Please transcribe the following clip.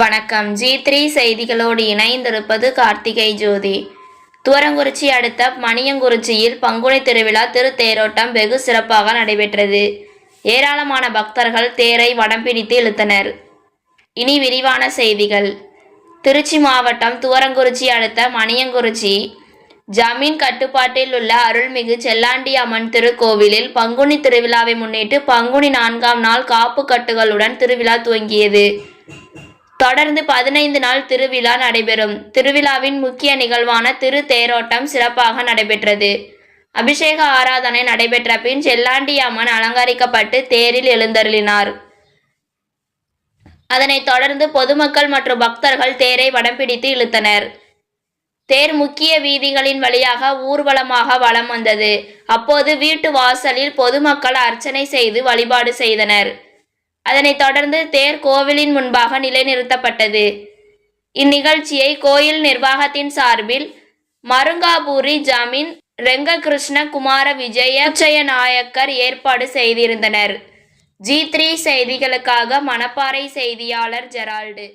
வணக்கம். G three செய்திகளோடு இணைந்திருப்பது கார்த்திகை ஜோதி. துவரங்குறிச்சி அடுத்த மணியங்குறிச்சியில் பங்குனி திருவிழா திருத்தேரோட்டம் வெகு சிறப்பாக நடைபெற்றது. ஏராளமான பக்தர்கள் தேரை வடம் பிடித்து இழுத்தனர். இனி விரிவான செய்திகள். திருச்சி மாவட்டம் துவரங்குறிச்சி அடுத்த மணியங்குறிச்சி ஜமீன் கட்டுப்பாட்டில் உள்ள அருள்மிகு செல்லாண்டி அம்மன் திருக்கோவிலில் பங்குனி திருவிழாவை முன்னிட்டு பங்குனி நான்காம் நாள் காப்பு கட்டுகளுடன் திருவிழா துவங்கியது. தொடர்ந்து பதினைந்து நாள் திருவிழா நடைபெறும். திருவிழாவின் முக்கிய நிகழ்வான திரு தேரோட்டம் சிறப்பாக நடைபெற்றது. அபிஷேக ஆராதனை நடைபெற்ற பின் செல்லாண்டி அம்மன் அலங்கரிக்கப்பட்டு தேரில் எழுந்தருளினார். அதனைத் தொடர்ந்து பொதுமக்கள் மற்றும் பக்தர்கள் தேரை வடம் பிடித்து இழுத்தனர். தேர் முக்கிய வீதிகளின் வழியாக ஊர்வலமாக வலம் வந்தது. அப்போது வீட்டு வாசலில் பொதுமக்கள் அர்ச்சனை செய்து வழிபாடு செய்தனர். அதனைத் தொடர்ந்து தேர் கோவிலின் முன்பாக நிலைநிறுத்தப்பட்டது. இந்நிகழ்ச்சியை கோயில் நிர்வாகத்தின் சார்பில் மருங்காபூரி ஜமீன் ரெங்ககிருஷ்ண குமார விஜய நாயக்கர் ஏற்பாடு செய்திருந்தனர். ஜி த்ரீ செய்திகளுக்காக மணப்பாறை செய்தியாளர் ஜெரால்டு.